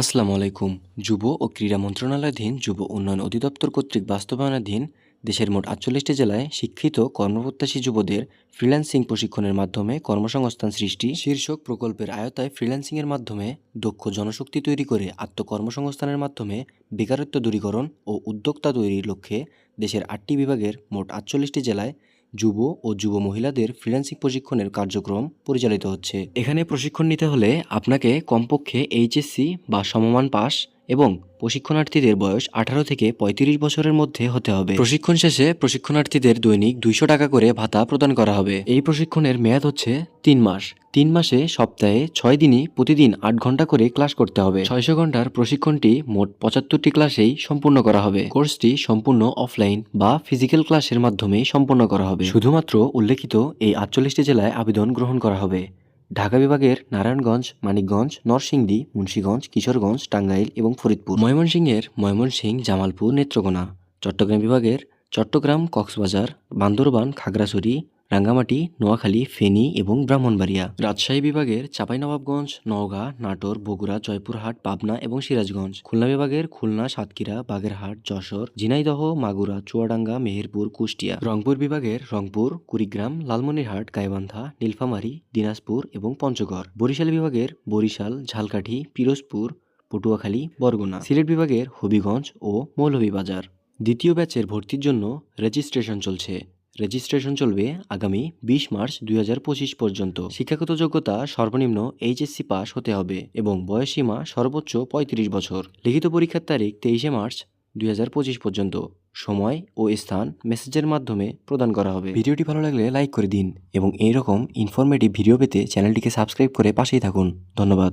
আসসালামু আলাইকুম। যুব ও ক্রীড়া মন্ত্রণালয়াধীন যুব উন্নয়ন অধিদপ্তর কর্তৃক বাস্তবায়নাধীন দেশের মোট আটচল্লিশটি জেলায় শিক্ষিত কর্মপ্রত্যাশী যুবদের ফ্রিল্যান্সিং প্রশিক্ষণের মাধ্যমে কর্মসংস্থান সৃষ্টি, শীর্ষক প্রকল্পের আয়তায় ফ্রিল্যান্সিংয়ের মাধ্যমে দক্ষ জনশক্তি তৈরি করে আত্মকর্মসংস্থানের মাধ্যমে বেকারত্ব দূরীকরণ ও উদ্যোক্তা তৈরির লক্ষ্যে দেশের আটটি বিভাগের মোট আটচল্লিশটি জেলায় যুব ও যুব মহিলাদের ফ্রিল্যান্সিং প্রশিক্ষণের কার্যক্রম পরিচালিত হচ্ছে। এখানে প্রশিক্ষণ নিতে হলে আপনাকে কমপক্ষে এইচএসসি বা সমমান পাস এবং প্রশিক্ষণার্থীদের বয়স আঠারো থেকে পঁয়ত্রিশ বছরের মধ্যে হতে হবে। প্রশিক্ষণ শেষে প্রশিক্ষণার্থীদের দৈনিক দুইশো টাকা করে ভাতা প্রদান করা হবে। এই প্রশিক্ষণের মেয়াদ হচ্ছে তিন মাস। তিন মাসে সপ্তাহে ছয় দিনই প্রতিদিন আট ঘণ্টা করে ক্লাস করতে হবে। ছয়শো ঘণ্টার প্রশিক্ষণটি মোট পঁচাত্তরটি ক্লাসেই সম্পূর্ণ করা হবে। কোর্সটি সম্পূর্ণ অফলাইন বা ফিজিক্যাল ক্লাসের মাধ্যমে সম্পন্ন করা হবে। শুধুমাত্র উল্লেখিত এই আটচল্লিশটি জেলায় আবেদন গ্রহণ করা হবে। ঢাকা বিভাগের নারায়ণগঞ্জ, মানিকগঞ্জ, নরসিংদী, মুন্সীগঞ্জ, কিশোরগঞ্জ, টাঙ্গাইল এবং ফরিদপুর। ময়মনসিংহের ময়মনসিংহ, জামালপুর, নেত্রকোনা। চট্টগ্রাম বিভাগের চট্টগ্রাম, কক্সবাজার, বান্দরবান, খাগড়াছড়ি রাঙ্গামাটি, নোয়াখালী, ফেনী এবং ব্রাহ্মণবাড়িয়া। রাজশাহী বিভাগের চাঁপাইনবাবগঞ্জ, নওগাঁ, নাটোর, বগুড়া, জয়পুরহাট, পাবনা এবং সিরাজগঞ্জ। খুলনা বিভাগের খুলনা, সাতক্ষীরা, বাগেরহাট, যশোর, ঝিনাইদহ, মাগুরা, চুয়াডাঙ্গা, মেহেরপুর, কুষ্টিয়া। রংপুর বিভাগের রংপুর, কুড়িগ্রাম, লালমনিরহাট, গাইবান্ধা, নীলফামারী, দিনাজপুর এবং পঞ্চগড়। বরিশাল বিভাগের বরিশাল, ঝালকাঠি, পিরোজপুর, পটুয়াখালী, বরগুনা। সিলেট বিভাগের হবিগঞ্জ ও মৌলভীবাজার। দ্বিতীয় ব্যাচের ভর্তির জন্য রেজিস্ট্রেশন চলছে। রেজিস্ট্রেশন চলবে আগামী বিশ মার্চ দুই হাজার পঁচিশ পর্যন্ত। শিক্ষাগত যোগ্যতা সর্বনিম্ন এইচএসসি পাস হতে হবে এবং বয়সসীমা সর্বোচ্চ পঁয়ত্রিশ বছর। লিখিত পরীক্ষার তারিখ তেইশে মার্চ দুই হাজার পঁচিশ পর্যন্ত। সময় ও স্থান মেসেজের মাধ্যমে প্রদান করা হবে। ভিডিওটি ভালো লাগলে লাইক করে দিন এবং এইরকম ইনফরমেটিভ ভিডিও পেতে চ্যানেলটিকে সাবস্ক্রাইব করে পাশেই থাকুন। ধন্যবাদ।